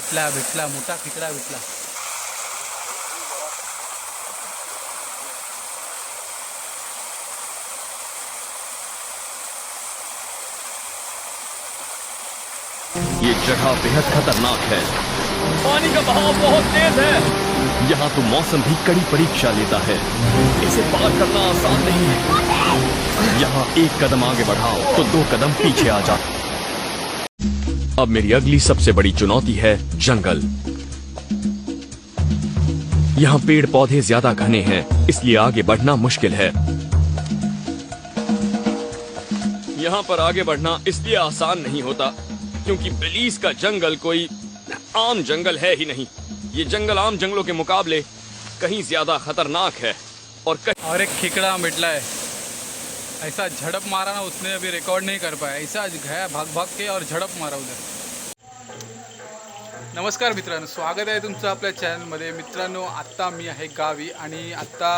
भेटला भेटला मोठा खेकडा भेटला ये जगह बेहद खतरनाक है। पानी का बहाव बहुत तेज है। यहाँ तो मौसम भी कड़ी परीक्षा लेता है। इसे पार करना आसान नहीं है। यहाँ एक कदम आगे बढ़ाओ तो दो कदम पीछे आ जाओ। अब मेरी अगली सबसे बड़ी चुनौती है जंगल। यहाँ पेड़ पौधे ज़्यादा घने हैं, इसलिए आगे बढ़ना मुश्किल है। यहाँ पर आगे बढ़ना इसलिए आसान नहीं होता, क्योंकि बिलीस का जंगल कोई आम जंगल है ही नहीं। ये जंगल आम जंगलों के मुकाबले कहीं ज़्यादा खतरनाक है और कहीं और एक खेकड़ा भेटला है। ऐसा झड़प मारा ना, उसने अभी रिकॉर्ड नहीं कर पाया। ऐसा गया भाग भाग के और झड़प मारा उधर। नमस्कार मित्रांनो स्वागत आहे तुमचं आपल्या चॅनलमध्ये मित्रांनो आत्ता मी आहे गावी आणि आत्ता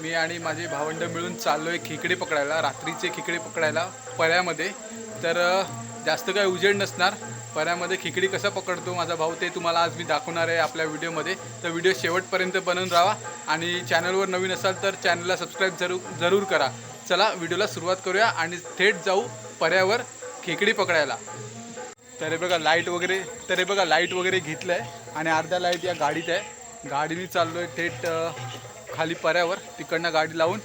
मी आणि माझे भावंड मिळून चाललो आहे खेकडे पकडायला रात्रीचे खेकडे पकडायला पर्यामध्ये तर जास्त काही उजेड नसणार. पर्यामध्ये खेकडी कसा पकडतो माझा भाऊ ते तुम्हाला आज मी दाखवणार आहे आपल्या व्हिडिओमध्ये. तर व्हिडिओ शेवटपर्यंत बनवून राहा आणि चॅनलवर नवीन असाल तर चॅनलला सबस्क्राईब जरूर जरूर करा. चला व्हिडिओला सुरुवात करूया आणि थेट जाऊ पर्यावर खेकडी पकडायला. तर हे बघा लाइट वगैरे तर हे बघा लाइट वगैरे घेतलं आहे आणि अर्ध्या लाइट या गाडीत आहे. गाडीने चाललो आहे थेट खाली पर्यावर तिकडनं गाडी लावून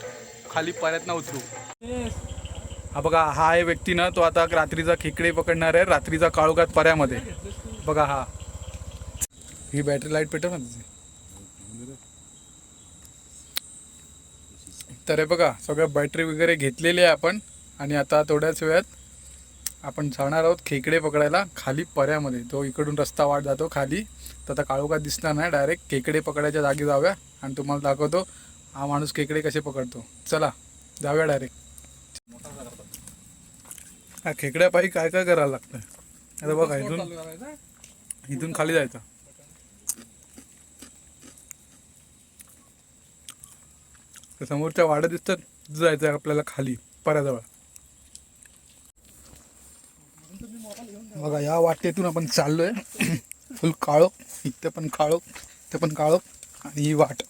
खाली पर्यातनं उतरू. हा बघा हा आहे व्यक्ती ना तो आता रात्रीचा खेकडे पकडणार आहे. रात्रीचा काळोखात पर्यामध्ये बघा हा. ही बॅटरी लाइट पेटव ना तिची तर हे बघा सगळ्या बॅटरी वगैरे घेतलेली आहे आपण. आणि आता थोड्याच वेळात आपण जाणार आहोत खेकडे पकडायला खाली पर्यामध्ये. तो इकडून रस्ता वाट जातो खाली. तर आता काळोखात दिसणार नाही डायरेक्ट खेकडे पकडायच्या जागी जाऊया. आणि तुम्हाला दाखवतो हा माणूस खेकडे कसे पकडतो. चला जाऊया डायरेक्ट हा खेकड्या पायी काय काय करायला लागतं आता बघा इथून इथून खाली जायचं. तर समोरच्या वाड्या दिसतात जायचं आपल्याला खाली पर्याजवळ बघा या वाटेतून आपण चाललोय. फुल काळो इथे पण काळो इथे पण काळो आणि ही वाट.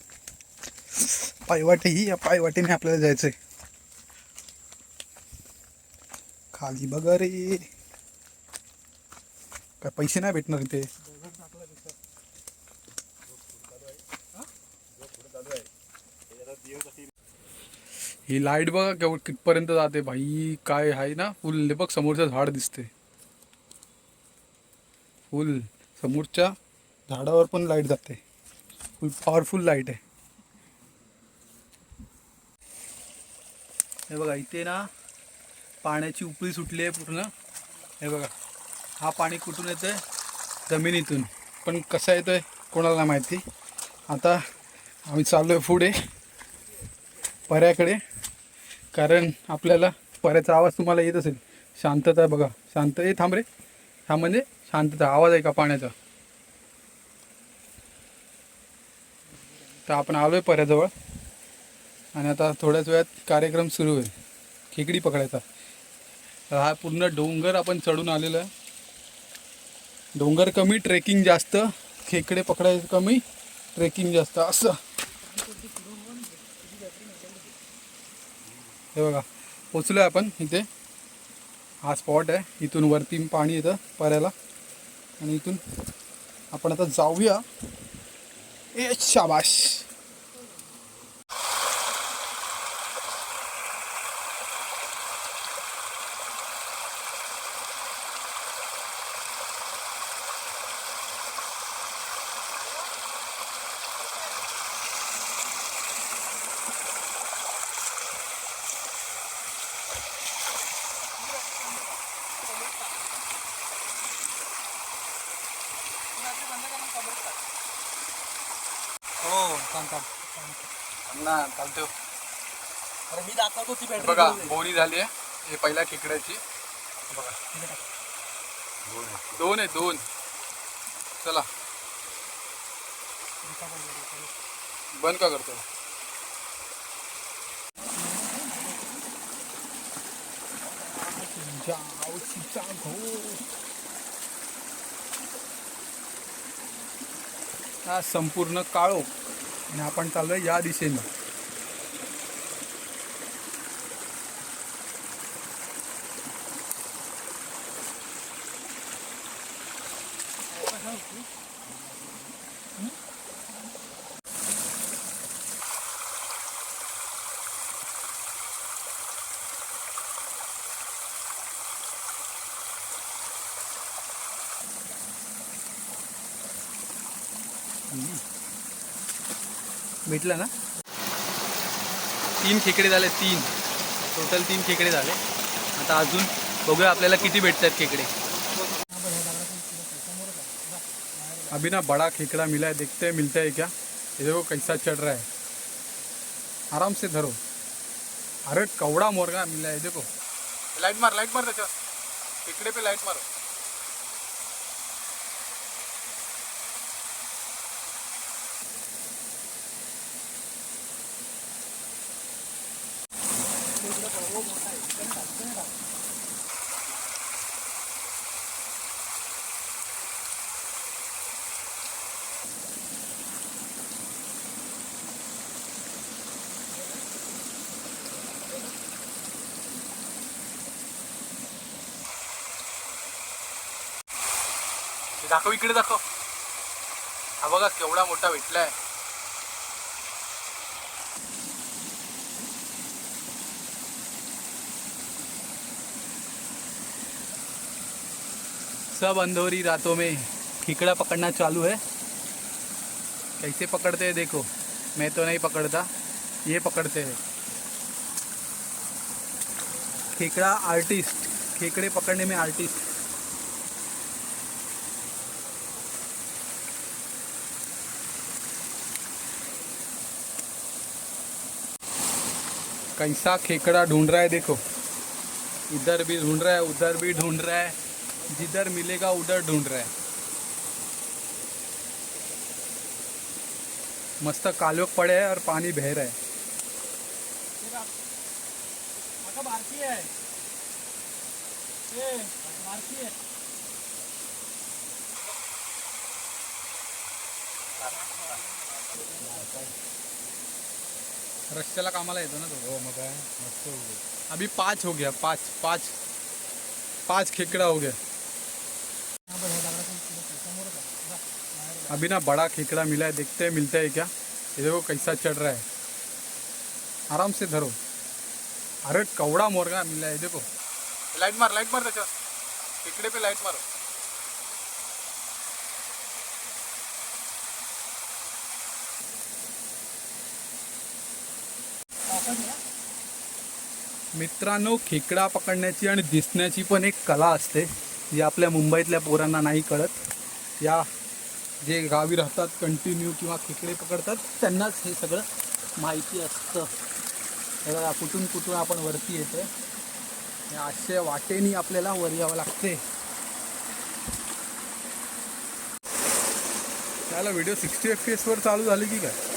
पायवाटे ही या पायवाटेने आपल्याला जायचंय. खाली बघा रे. काय पैसे नाही भेटणार इथे? ही लाइट बघा केवळ कितपर्यंत जाते भाई. काय आहे ना? फुल बघ समोरचं झाड दिसते फुल. समोरच्या झाडावर पण लाइट जाते. फुल पॉवरफुल लाइट आहे. हे बघा इथे ना पाण्याची उपळी सुटली आहे पूर्ण. हे बघा हा पाणी कुठून येतं आहे जमिनीतून. पण कसं येतं आहे कोणाला माहिती? आता आम्ही चाललो आहे पुढे पर्याकडे. कारण आपल्याला पर्याचा आवाज तुम्हाला येत असेल. शांतता बघा. शांत हे थांब रे. हा म्हणजे शांतता आवाज आहे का पाण्याचा. तर आपण आलो आहे पर्याजवळ. आणि आता थोड्याच वेळात कार्यक्रम सुरू होईल. खेकडी पकडायचा. तर हा पूर्ण डोंगर आपण चढून आलेलो आहे. डोंगर कमी ट्रेकिंग जास्त. खेकडे पकडायचं कमी ट्रेकिंग जास्त. असं. हे बघा. पोचलो आहे आपण इथे. हा स्पॉट आहे. इथून वरती पाणी येतं पर्याला आणि इथून आपण आता जाऊया. ए शाबाश हो थांब थांब. ना चालतो अरे मी दाखवतो ती बॅटरी बघा बोनी झाली आहे. हे पहिल्या खेकड्याची. बघा. दोन आहे दोन. चला. बंद का करतो? हा संपूर्ण काळोख आणि आपण चाललोय या दिशेने. भेटलं ना? तीन खेकडे झाले तीन. टोटल तीन खेकडे झाले. आता अजून बघूया आपल्याला किती भेटतात खेकडे. अभी ना बड़ा खेकड़ा मिला है देखते हैं मिलता है क्या? ये देखो कैसा चढ़ रहा है. आराम से धरो. अरे कवड़ा मोरगा मिला है देखो. लाइट मार लाइट मार त्याच्यावर. खेकडे पे लाइट मारो. इकडे दाखव. हा बघा केवढा मोठा भेटलाय सब अंधोरी रातों में खिकड़ा पकड़ना चालू है। कैसे पकड़ते हैं देखो। मैं तो नहीं पकड़ता, ये पकड़ते हैं। खेकड़ा आर्टिस्ट, खेकड़े पकड़ने में आर्टिस्ट। कैसा खेकड़ा ढूंढ रहा है, देखो। इधर भी ढूंढ रहा है, उधर भी ढूंढ रहा है। जिधर मिलेगा, उधर ढूंढ रहा है। मस्त कालोक पड़े है और पानी बह रहा है। रस्त्याला कामाला येतो ना तो. हो मग अभी पाँच हो गया पाँच पाँच पाँच खेकड़ा हो गया. अभी ना बड़ा खेकड़ा मिला है देखते हैं मिलता है क्या? ये देखो कैसा चढ़ रहा है. आराम से धरो. अरे कौड़ा मोरगा मिला है देखो. लाइट मार लाइट मार त्याच्यावर. खेकडे पे लाइट मारो. मित्रांनो खेकडा पकडण्याची आणि दिसण्याची पण एक कला असते जी आपल्या मुंबईतल्या पोरांना नाही कळत. या जे गावी राहतात कंटिन्यू किंवा खेकडे पकडतात त्यांनाच हे सगळं माहिती असतं. कुठून कुठून आपण वरती येतोय. या अशा वाटेनी आपल्याला वर यावं लागते. त्याला व्हिडिओ सिक्स्टी एफ पी एसवर चालू झाली की काय?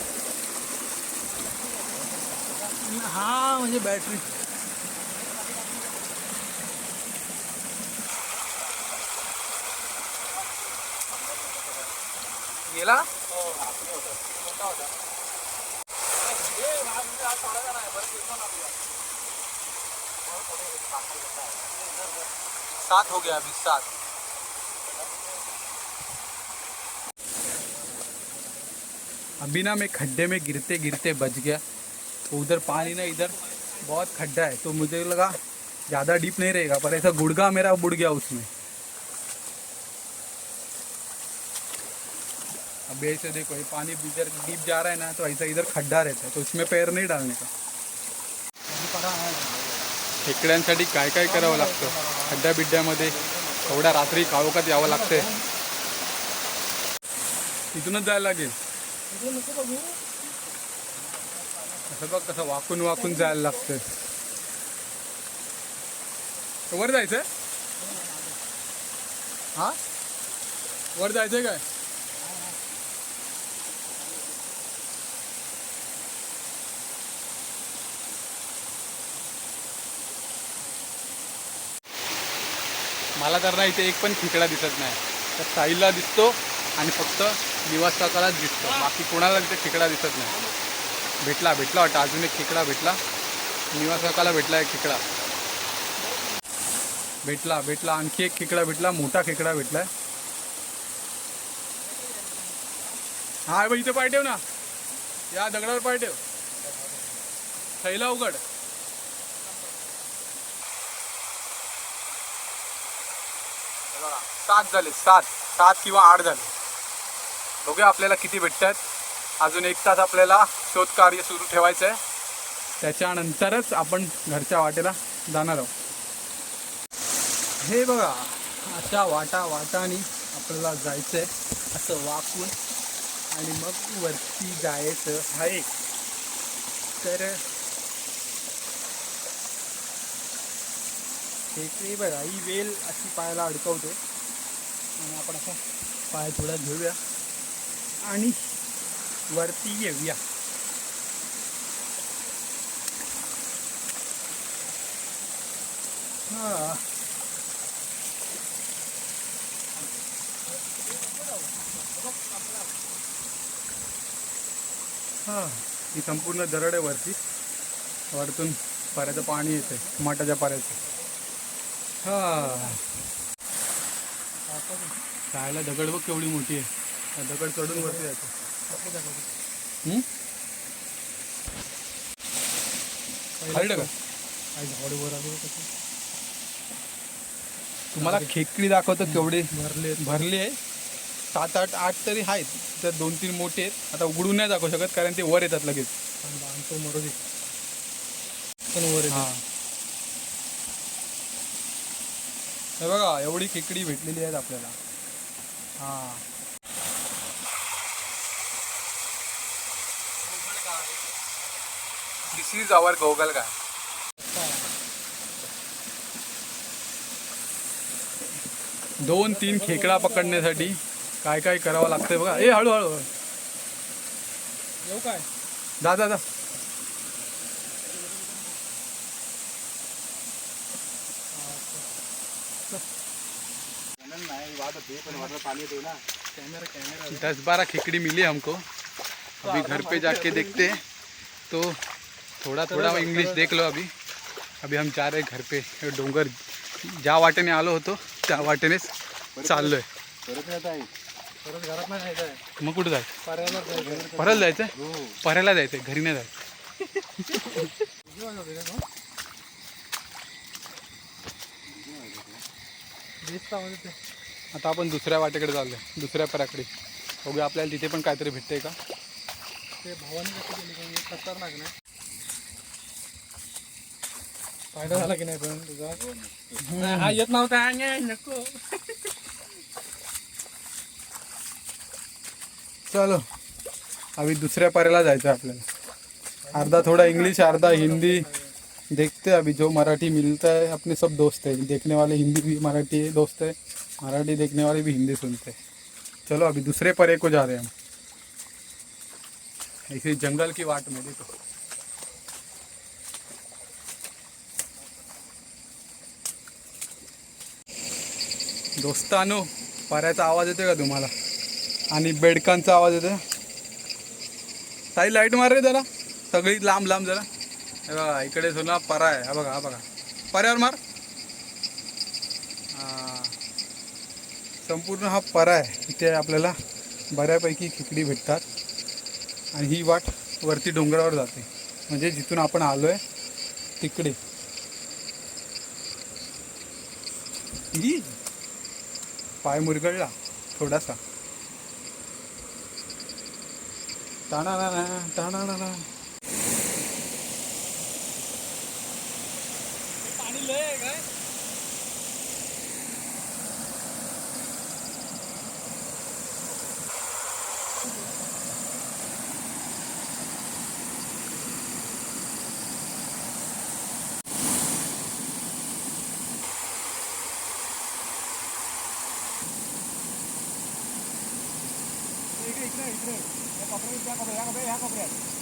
हा, मुझे बैटरी। गेला सात हो गया अभी, सात। अभी ना मैं खड्डे में गिरते गिरते बच गया। तो उधर पानी ना इधर बहुत खड्डा है तो मुझे लगा ज़्यादा डीप नहीं रहेगा पर ऐसा गुड़गा मेरा बुड़ गया उसमें। अब ऐसे देखो ये पानी इधर डीप जा रहा है ना तो ऐसा इधर खड्डा रहता है तो उसमें पैर नहीं डालने का। खेकड्यांसाठी काय काय करावं लागतं? खड्ड्या बिड्ड्यामध्ये एवढ्या रात्री कावकात यावं लागतंय. तिथूनच जायला लागेल. असं बघ कसं वाकून वाकून जायला लागतंय. वर जायचंय हा? वर जायचंय काय? मला तर ना इथे एक पण खेकडा दिसत नाही. तर साईला दिसतो आणि फक्त निवास दिसतो. बाकी कोणाला तिथे खेकडा दिसत नाही. भेटला भेटला वाटतं. अजून एक खेकडा भेटला. निवास काकाला भेटला एक खेकडा. भेटला भेटला. आणखी एक खेकडा भेटला. मोठा खेकडा भेटलाय. हा बघ इथे पाय ठेव ना. या दगडावर पाय ठेव. थैला उघड. सात झाले सात. सात किंवा आठ झाले. बघूया आपल्याला किती भेटतात. अजून एक तास आपल्याला शोध कार्य सुरू ठेवायचं आहे त्याच्यानंतरच आपण घरच्या वाटेला जाणार आहोत. हे बघा अशा वाटा वाटाने आपल्याला जायचं आहे असं वाकून आणि मग वरती जायचं आहे. तर हे बघा ही वेल अशी पायाला अडकवते. आणि आपण असा पाय थोडा घेऊया. आणि वरती येऊया. हा. हा ही संपूर्ण दरड आहे वरती. वरतून पाऱ्याचं पाणी येते माटाच्या पाऱ्याचं हा. खायला दगड बघ केवढी मोठी आहे. दगड चढून वरती? खाल्लं का? तुम्हाला खेकडी दाखवतो केवढे भरले भरले आहे सात आठ आठ तरी आहेत. तर दोन तीन मोठे आहेत. आता उघडून नाही दाखवू शकत कारण ते वर येतात लगेच. हा. हे बघा एवढी खेकडी भेटलेली आहेत आपल्याला. हा. दिस इज़ आवर गोगल काय दोन तीन खेकडा पकडण्यासाठी काय काय करावं लागतंय बघा। ए हळूहळू येऊ काय? जा जा जा। दस बारह खेकड़ी मिली हमको। अभी घर पे जाके देखते हैं। तो थोड़ा थोड़ा इंग्लिश देख लो अभी। अभी हम जा रहे हैं घर पे डोंगर। ज्या वाटेने आलो होतो त्या वाटेनेच चाललोय। आहे मग कुठं जाय जायचं? परत जायचं? परायला जायचंय घरी नाही जायचं. आता आपण दुसऱ्या वाटेकडे चाललोय दुसऱ्या पराकडे. बघूया आपल्याला तिथे पण काहीतरी भेटतंय का? ते भावाने कसं केली खतरनाक नाही. फ़ायदा चलो. अभी दुसऱ्या पाऱ्याला जायचं आपल्याला. अर्धा थोड़ा इंग्लिश, अर्धा हिंदी. देखते अभी जो मराठी मिलता है, अपने सब दोस्त हैं. देखने वाले हिंदी भी मराठी दोस्त है, मराठी देखने वाले भी हिंदी सुनते हैं. चलो, अभी दूसरे परे को जा रहे हैं हम. ऐसे जंगल की वाट में देखो. दोस्तानो पऱ्याचा आवाज येतोय का तुम्हाला? आणि बेडकांचा आवाज येतोय. साई लाइट मार रे जरा. सगळी लांब लांब जरा. हे बघा इकडे सुना परा आहे हा बघा हा बघा. पर्यावर मार. संपूर्ण हा परा आहे इथे आपल्याला बऱ्यापैकी खिकडी भेटतात. आणि ही वाट वरती डोंगरावर जाते. म्हणजे जिथून आपण आलो आहे तिकडे पाय मुरगळला थोडासा टाणा टाणा पाणी इकडे इकडे इकडे या कपड्यात या कपड्यात या कपड्यात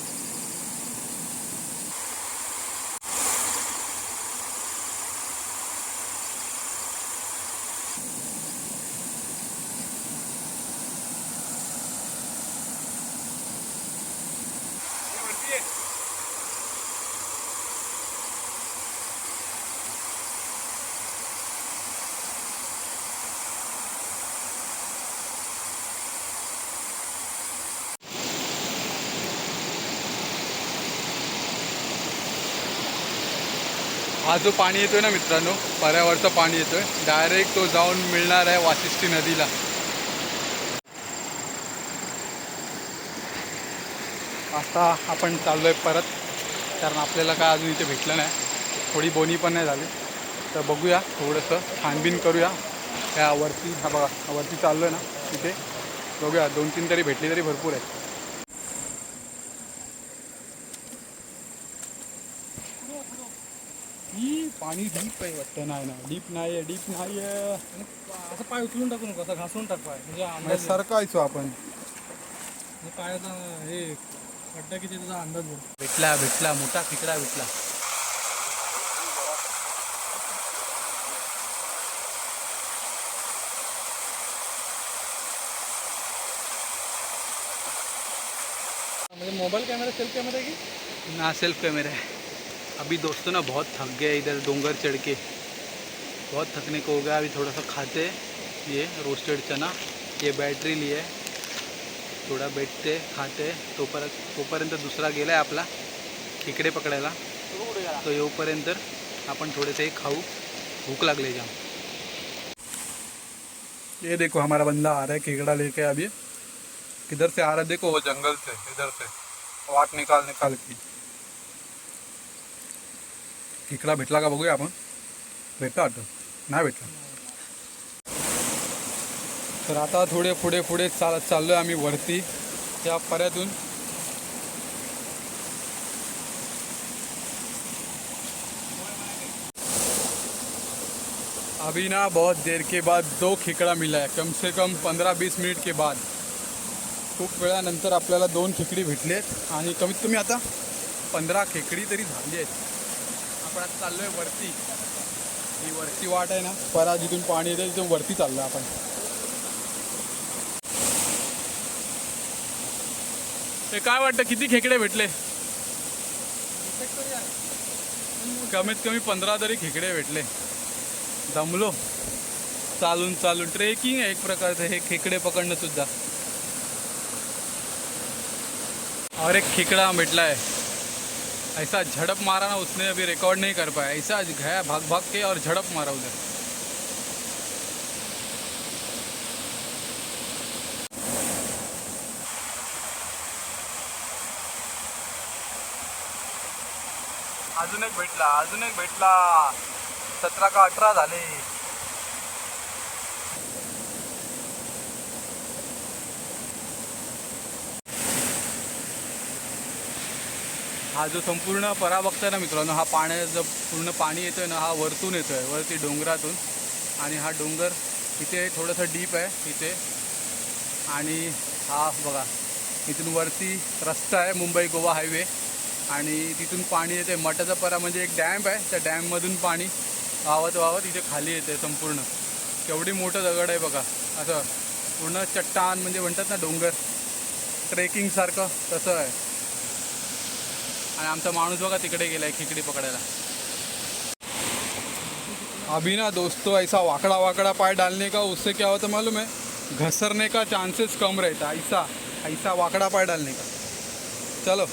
हा जो पाणी येतोय ना मित्रांनो पर्यावरचं पाणी येतोय डायरेक्ट तो जाऊन मिळणार आहे वाशिष्ठी नदीला. आता आपण चाललो आहे परत कारण आपल्याला काय अजून इथे भेटलं नाही. थोडी बोनी पण नाही झाली. तर बघूया थोडंसं छानबीन करूया. त्या वरती हा बघा वरती चाललो आहे ना तिथे बघूया दोन तीन तरी भेटली तरी भरपूर आहे ही पाणी डीप आहे वाटतं. नाही ना डीप नाही. आहे डीप नाही आहे असं पाय उचलून टाकू नको असं घासून टाक पाय. म्हणजे म्हणजे अंदाज सरकायचो आपण. म्हणजे पायाचा हे खड्डा किती त्याचा अंदाज भेटला भेटला मोठा खेकडा भेटला. म्हणजे मोबाईल कॅमेरा सेल्फ कॅमेरा आहे की? ना सेल्फ कैमरा है अभी दोस्तों ना बहुत थक गए इधर डोंगर चढ़ के। बहुत थकने को हो गया, अभी थोड़ा सा खाते ये रोस्टेड चना, ये बैटरी लिए थोडा बैठते, खाते तोपर्यंत तोपर्यंत दुसरा गेला आहे आपला, खेकडे पकडायला। तो येऊपर्यंत आपण थोडेसे खाऊ, भूक लागले जाम ये देखो हमारा बंदा आ रहा है खेकड़ा लेके अभी। किधर से आ रहा है? देखो वो जंगल से, इधर से। वाट निकाल निकाल की। खेकडा भेटला का बघूया आपण. भेटला वाटतं? नाही भेटला. तर आता थोडे पुढे पुढे चालत चाललोय आम्ही वरती त्या पर्यातून. अभी ना बहुत देर के बाद दो खेकडा मिला है. कम से कम पंधरा बीस मिनिट के बाद. खूप वेळानंतर आपल्याला दोन खेकडी भेटलेत आणि कमीत कमी आता पंधरा खेकडी तरी झाली आहेत. आपण आता चाललोय वरती. ही वरती वाट आहे ना परा जिथून पाणी येते तिथून वरती चाललोय आपण. ते काय वाटतं किती खेकडे भेटले? कमीत कमी पंधरा तरी खेकडे भेटले. दमलो. चालून चालून ट्रेकिंग आहे एक प्रकारचं हे खेकडे पकडणं सुद्धा. और एक खेकड़ा भेटला आहे. ऐसा झड़प मारा ना उसने अभी रिकॉर्ड नहीं कर पाया। ऐसा गया भाग भाग के और झड़प मारा उधर। अजून एक भेटला अजून एक भेटला। सतरा का अठरा झाले. हा जो संपूर्ण परा बघताय ना मित्रांनो हा पाण्याचं पूर्ण पाणी येतोय ना हा वरतून येतोय वरती डोंगरातून. आणि हा डोंगर इथे थोडंसं डीप आहे इथे. आणि हा बघा इथून वरती रस्ता आहे मुंबई गोवा हायवे. आणि तिथून पाणी येते मठाचा परा म्हणजे एक डॅम आहे त्या डॅममधून पाणी वाहत वाहत इथे खाली येते संपूर्ण. केवढी मोठं दगड आहे बघा असं पूर्ण चट्टान म्हणजे म्हणतात ना डोंगर. ट्रेकिंगसारखं तसं आहे. आणि आमचा माणूस बघा तिकडे गेलाय खेकडी पकडायला. अभी ना दोस्तों ऐसा वाकड़ा वाकड़ा पाय डालने का उससे क्या होता मालूम है? घसरने का चांसेस कम रहता है ऐसा ऐसा वाकड़ा पाय डालने का। चलो।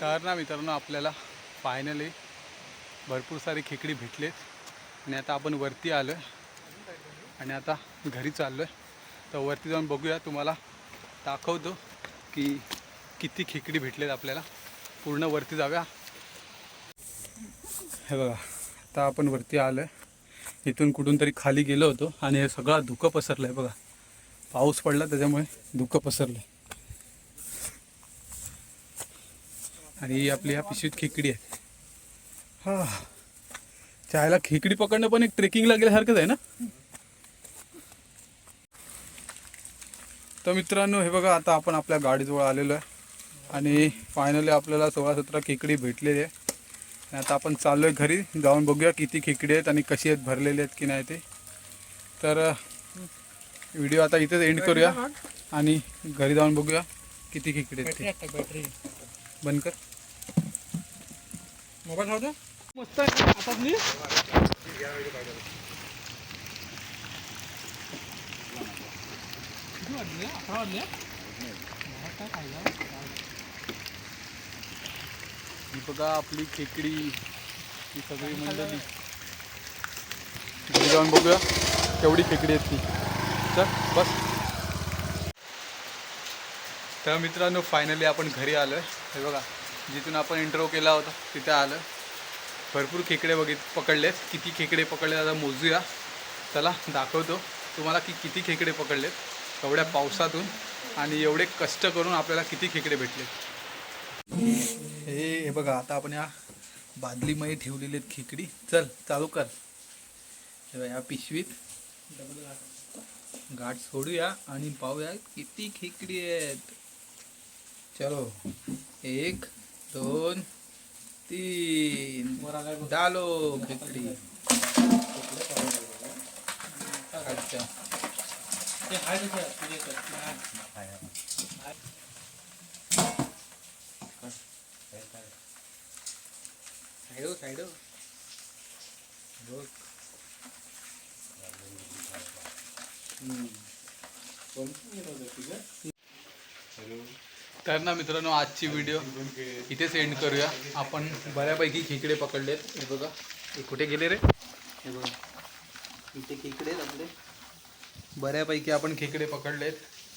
तर ना मित्रांनो आपल्याला फायनली भरपूर सारी खेकडी भेटलेत. आणि आता आपण वरती आलो आहे आणि आता घरी चाललो आहे तर वरती जाऊन बघूया तुम्हाला दाखवतो की किती खेकडी भेटलेत आपल्याला. पूर्ण वरती जाऊया. हे बघा आता आपण वरती आलो आहे इथून कुठून तरी खाली गेलो होतो आणि हे सगळा धुकं पसरलं आहे बघा. पाऊस पडला त्याच्यामुळे धुकं पसरलं आहे आणि ही आपली ह्या पिशवीत खेकडी आहे. हा. चायला खेकडी पकडणं पण एक ट्रेकिंगला गेल्यासारखंच आहे ना? तर मित्रांनो हे बघा आता आपण आपल्या गाडीजवळ आलेलो आहे. आणि फायनली आपल्याला सोळा सतरा खेकडी भेटलेली आहे. आणि आता आपण चाललो आहे घरी. जाऊन बघूया किती खेकडी आहेत आणि कशी आहेत भरलेले आहेत की नाही ते. तर व्हिडिओ आता इथेच एंड करूया. आणि घरी जाऊन बघूया किती खेकडी आहेत बंद कर. मोबाईल ठेवतो मस्त आहे आता मी किती वाजले? अकरा वाजले? मला काय खायला. ही बघा आपली खेकडी ही सगळी मंडळी. घरी जाऊन बघूया केवढी खेकडी आहेत ती. चल बस. तर मित्रांनो फायनली आपण घरी आलो हे बघा. जिथून आपण इंटरव्ह्यू केला होता तिथे आलं. भरपूर खेकडे बघित पकडलेत. किती खेकडे पकडले आता मोजूया. चला दाखवतो तुम्हाला की किती खेकडे पकडलेत. एवढ्या पावसातून आणि एवढे कष्ट करून आपल्याला किती खेकडे भेटले हे हे बघा आता आपण या बादलीमध्ये ठेवलेले आहेत खेकडी. चल चालू कर. या पिशवीत. गाठ सोडूया आणि पाहूया किती खेकडी आहेत. चलो एक दोन तीन डालो खेकडी अच्छा ते आहे तसं, तुझे तर. साईडो साईडो बघ तर ना मित्रांनो आजची व्हिडिओ इथेच एंड करूया. आपण बऱ्यापैकी खेकडे पकडलेत. हे बघा. हे कुठे गेले रे? हे बघा. इथे खेकडे आपले. बऱ्यापैकी आपण खेकडे पकडलेत.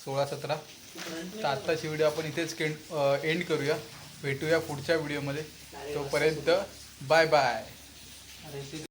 सोळा सतरा. तर आत्ताची व्हिडिओ आपण इथेच एंड करूया. भेटूया पुढच्या व्हिडिओमध्ये तोपर्यंत बाय बाय